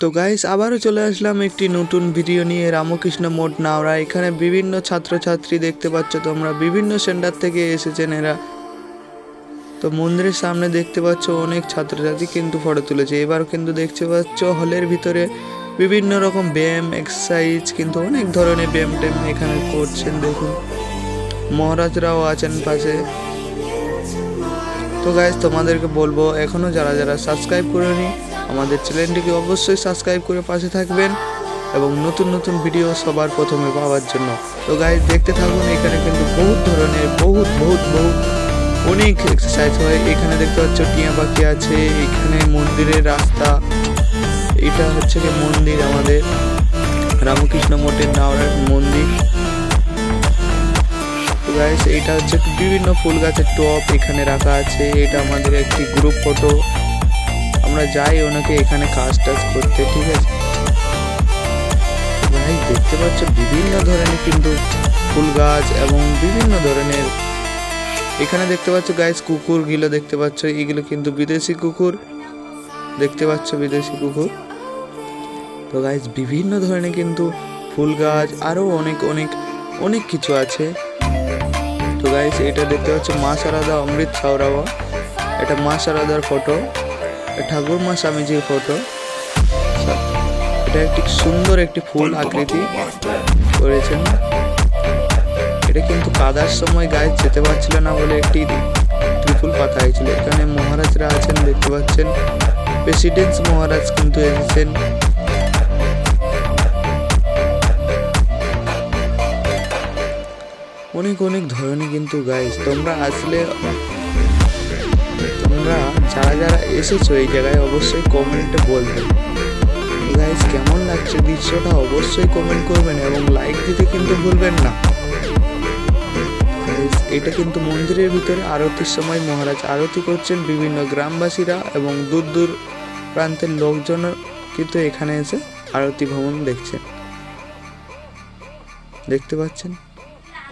তো গাইস আবারও চলে আসলাম একটি নতুন ভিডিও নিয়ে। রামকৃষ্ণ মোট নাওরা, এখানে বিভিন্ন ছাত্রছাত্রী দেখতে পাচ্ছ তোমরা। বিভিন্ন সেন্টার থেকে এসেছেন এরা। তো মন্দিরের সামনে দেখতে পাচ্ছ অনেক ছাত্রছাত্রী কিন্তু ফটো তুলেছে। এবার কিন্তু দেখতে পাচ্ছ হলের ভিতরে বিভিন্ন রকম ব্যায়াম এক্সারসাইজ কিন্তু অনেক ধরনের ব্যায়াম ট্যায়াম এখানে করছেন। দেখুন, মহারাজরাও আছেন পাশে। তো গাইজ তোমাদেরকে বলব এখনও যারা যারা সাবস্ক্রাইব করেনি, আমাদের চ্যানেলটিকে অবশ্যই সাবস্ক্রাইব করে পাশে থাকবেন এবং নতুন নতুন ভিডিও সবার প্রথমে পাওয়ার জন্য। তো গাইজ দেখতে থাকুন, এখানে কিন্তু বহুত ধরনের, বহুত বহুত বহুত অনেক এক্সারসাইজ হয়। এখানে দেখতে পাচ্ছ, টিয়া পাখি আছে, এখানে মন্দিরের রাস্তা, এটা হচ্ছে কি মন্দির আমাদের। রামকৃষ্ণ মঠের নাওয়ার মন্দির। গাইস এটা হচ্ছে বিভিন্ন ফুল গাছের টপ এখানে রাখা আছে। এটা আমাদের একটি গ্রুপ ফটো আমরা যাই ওনাকে এখানে কাজ টাজ করতে, ঠিক আছে? ভাই, দেখতে পাচ্ছ, বিভিন্ন ধরনের কিন্তু ফুল গাছ এবং বিভিন্ন ধরনের এখানে দেখতে পাচ্ছ গাইস কুকুরগুলো দেখতে পাচ্ছ। এগুলো কিন্তু বিদেশি কুকুর। দেখতে পাচ্ছ, বিদেশি কুকুর। তো গাইস বিভিন্ন ধরনের কিন্তু ফুল গাছ আরও অনেক অনেক অনেক কিছু আছে। গাইস, এটা দেখতে পাচ্ছ মা সারাদা, অমৃত সাউরাওয়া এটা মা সারাদার ফটো ঠাকুর মা স্বামীজির ফটো এটা একটি সুন্দর একটি ফুল আকৃতি করেছেন। এটা কিন্তু কাদার সময় গায়ে যেতে পারছিল না বলে একটি ত্রিপুল পাতা হয়েছিল। এখানে মহারাজরা আছেন, দেখতে পাচ্ছেন। প্রেসিডেন্ট মহারাজ কিন্তু এসেছেন। অনেক অনেক ধরনের কিন্তু গাইস তোমরা আসলে তোমরা যারা যারা এসেছ এই জায়গায় অবশ্যই কমেন্টে বলবে। গাইস কেমন লাগছে দৃশ্যটা অবশ্যই কমেন্ট করবেন এবং লাইক দিতে কিন্তু ভুলবেন না। এটা কিন্তু মন্দিরের ভিতরে আরতির সময় মহারাজ আরতি করছেন বিভিন্ন গ্রামবাসীরা এবং দূর দূর প্রান্তের লোকজন কিন্তু এখানে এসে আরতি ভ্রমণ দেখছেন। দেখতে পাচ্ছেন?